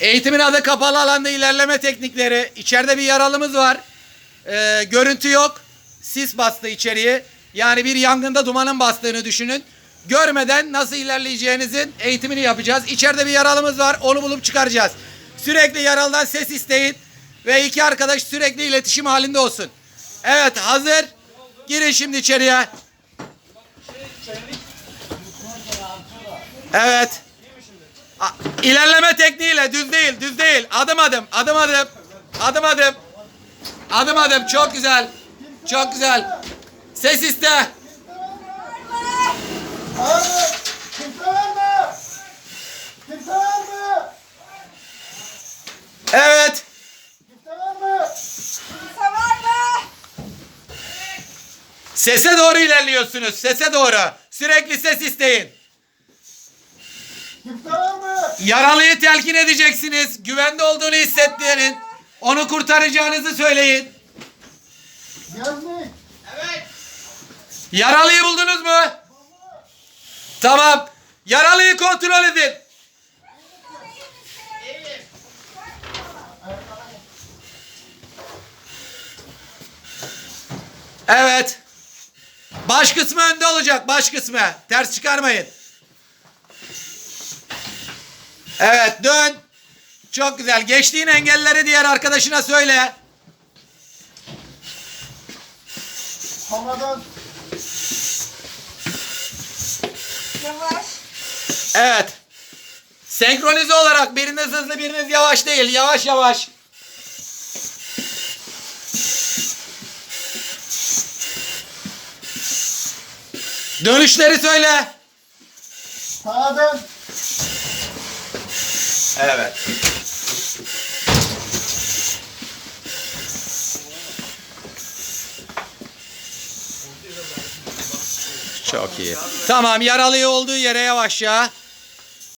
Eğitimin adı kapalı alanda ilerleme teknikleri. İçeride bir yaralımız var. Ee, görüntü yok. Sis bastı içeriye. Yani bir yangında dumanın bastığını düşünün. Görmeden nasıl ilerleyeceğinizin eğitimini yapacağız. İçeride bir yaralımız var. Onu bulup çıkaracağız. Sürekli yaralıdan ses isteyin. Ve iki arkadaş sürekli iletişim halinde olsun. Evet hazır. Girin şimdi içeriye. Evet. İlerleme tekniğiyle düz değil, düz değil. Adım adım, adım adım. Adım adım. Adım adım çok güzel. Çok güzel. Ses iste. Evet. Sese doğru ilerliyorsunuz. Sese doğru. Sürekli ses isteyin. Kimse? Yaralıyı telkin edeceksiniz. Güvende olduğunu hissettirin. Onu kurtaracağınızı söyleyin. Yazlık. Yaralıyı buldunuz mu? Tamam. Yaralıyı kontrol edin. Evet. Baş kısmı önde olacak. Baş kısmı. Ters çıkarmayın. Evet dön. Çok güzel. Geçtiğin engelleri diğer arkadaşına söyle. Havadan. Yavaş. Evet. Senkronize olarak biriniz hızlı biriniz yavaş değil. Yavaş yavaş. Dönüşleri söyle. Sağdan. Evet. Çok iyi. Tamam yaralıyı olduğu yere yavaşça.